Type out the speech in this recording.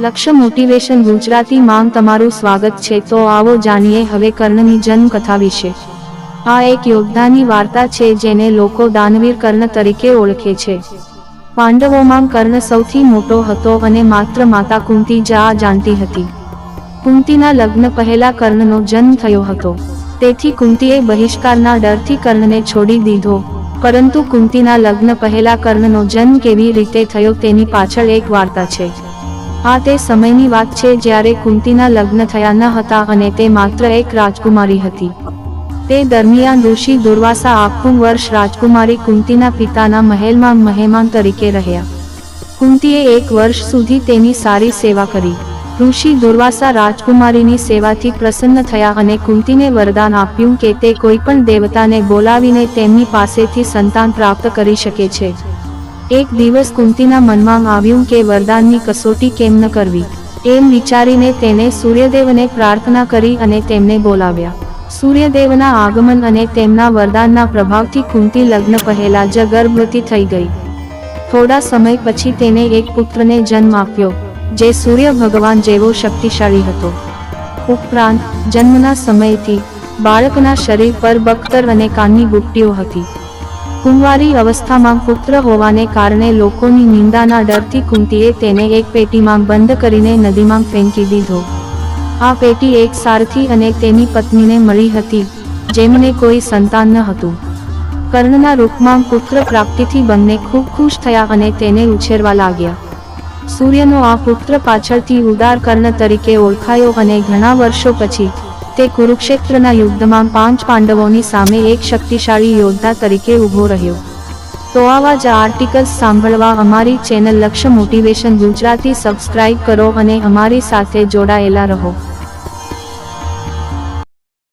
લક્ષ્ય મોટિવેશન ગુજરાતી માં તમારું સ્વાગત છે. તો આવો જાણીએ હવે કર્ણની જન્મકથા વિશે. આ એક યોદ્ધાની વાર્તા છે જેને લોકો દાનવીર કર્ણ તરીકે ઓળખે છે. પાંડવોમાં કર્ણ સૌથી મોટો હતો અને માત્ર માતા કુંતી જ જાણતી હતી. કુંતીના લગ્ન પહેલા કર્ણનો જન્મ થયો હતો. તેથી કુંતીએ બહિષ્કારના ડરથી કર્ણને છોડી દીધો. પરંતુ કુંતીના લગ્ન પહેલા કર્ણનો જન્મ કેવી રીતે થયો તેની પાછળ એક વાર્તા છે. આ તે સમયની વાત છે જ્યારે કુંતીના લગ્ન થયા ન હતા અને તે માત્ર એક રાજકુમારી હતી. તે દરમિયાન ઋષિ દુર્વાસા આખું વર્ષ રાજકુમારી કુંતીના પિતાના મહેલમાં મહેમાન તરીકે રહ્યા. કુંતીએ એક વર્ષ સુધી તેની સારી સેવા કરી. ઋષિ દુર્વાસા રાજકુમારીની સેવાથી પ્રસન્ન થયા અને કુંતીને વરદાન આપ્યું કે તે કોઈપણ દેવતાને બોલાવીને તેમની પાસેથી સંતાન પ્રાપ્ત કરી શકે છે. એક દિવસ કુંતીના મનમાં આવ્યું કે વરદાનની કસોટી કેમ ન કરવી? એમ વિચારીને તેને સૂર્યદેવને પ્રાર્થના કરી અને તેમને બોલાવ્યા. સૂર્યદેવના આગમન અને તેમના વરદાનના પ્રભાવથી કુંતી લગ્ન પહેલા જ ગર્ભવતી થઈ ગઈ. થોડા સમય પછી તેને એક પુત્રને જન્મ આપ્યો, જે સૂર્ય ભગવાન જેવો શક્તિશાળી હતો. ઉપરાંત, જન્મના સમયથી બાળકના શરીર પર બખ્તર અને કાનની બુટ્ટીઓ હતી. કુંવારી અવસ્થામાં પુત્ર હોવાને કારણે લોકોની નિંદાના ડરથી કુંતીએ તેને એક પેટીમાં બંધ કરીને નદીમાં ફેંકી દીધો. આ પેટી એક સારથી અને તેની પત્નીને મળી હતી, જેમને કોઈ સંતાન ન હતું. કર્ણના રૂપમાં પુત્ર પ્રાપ્તિથી બંને ખૂબ ખુશ થયા અને તેને ઉછેરવા લાગ્યા. સૂર્યનો આ પુત્ર પાછળથી ઉદાર કર્ણ તરીકે ઓળખાયો અને ઘણા વર્ષો પછી તે કુરુક્ષેત્રના યુદ્ધમાં પાંચ પાંડવોની સામે એક શક્તિશાળી યોદ્ધા તરીકે ઊભો રહ્યો. તો આવા જ આર્ટિકલ્સ સાંભળવા અમારી ચેનલ લક્ષ્ય મોટિવેશન ગુજરાતી સબસ્ક્રાઇબ કરો અને અમારી સાથે જોડાયેલા રહો.